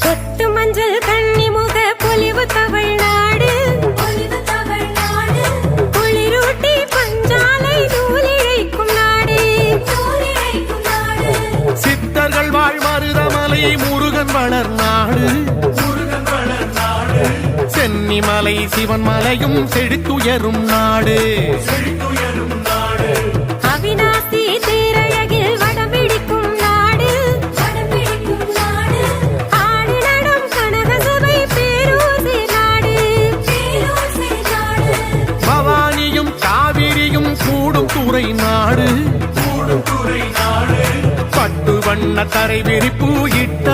கொத்து மஞ்சள் கன்னிமுக பொலிவு தமிழ்நாடு. குளிரூட்டி பஞ்சாலை நூலிழைக்கும் நாடு. சித்தர்கள் வாழ் மருதமலை முருகன் வளர் நாடு சென்னிமலை சிவன் மலையும் செழித்துயரும் நாடு. துறை நாடு. பட்டு வண்ண தரை விரிப்பு நாடு